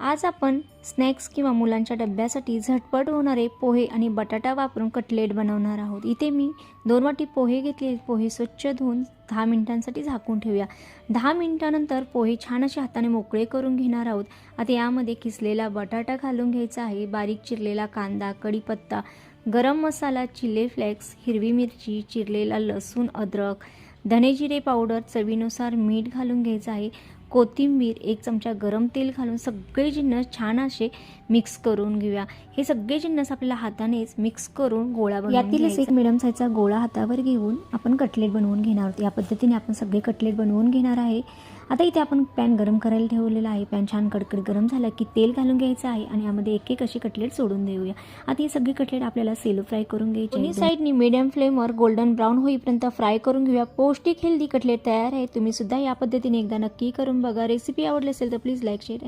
आज आपण स्नॅक्स किंवा मुलांच्या डब्यासाठी झटपट होणारे पोहे आणि बटाटा वापरून कटलेट बनवणार आहोत. इथे मी दोन वाटी पोहे घेतले पोहे स्वच्छ धुवून दहा मिनिटांसाठी झाकून ठेवूया. दहा मिनिटानंतर पोहे छान असे हाताने मोकळे करून घेणार आहोत. आता यामध्ये किसलेला बटाटा घालून घ्यायचा आहे. बारीक चिरलेला कांदा कढीपत्ता गरम मसाला चिले फ्लेक्स हिरवी मिरची चिरलेला लसूण अद्रक धनेजिरे पावडर चवीनुसार मीठ घालून घ्यायचं आहे. कोथिंबीर एक चमचा गरम तेल घालून सगळे जिन्नस छान असे मिक्स करून घेऊया. हे सगळे जिन्नस आपल्याला हातानेच मिक्स करून गोळा बनवून यातीलच एक मिडियम साईजचा गोळा हातावर घेऊन आपण कटलेट बनवून घेणार आहोत. या पद्धतीने आपण सगळे कटलेट बनवून घेणार आहे. आता इथे आपण पॅन गरम करायला ठेवलेला आहे. पॅन छान कडकड गरम झालं की तेल घालून घ्यायचं आहे आणि यामध्ये एक एक अशी कटलेट सोडून देऊया. आता ही सगळी कटलेट आपल्याला सेलो फ्राय करून घ्यायची दोन्ही साईडनी मिडियम फ्लेमवर गोल्डन ब्राऊन होईपर्यंत फ्राय करून घेऊया. पौष्टिक हेल्दी कटलेट तयार आहे. तुम्ही सुद्धा या पद्धतीने एकदा नक्की करून बघा. रेसिपी आवडली असेल तर प्लीज लाईक शेअर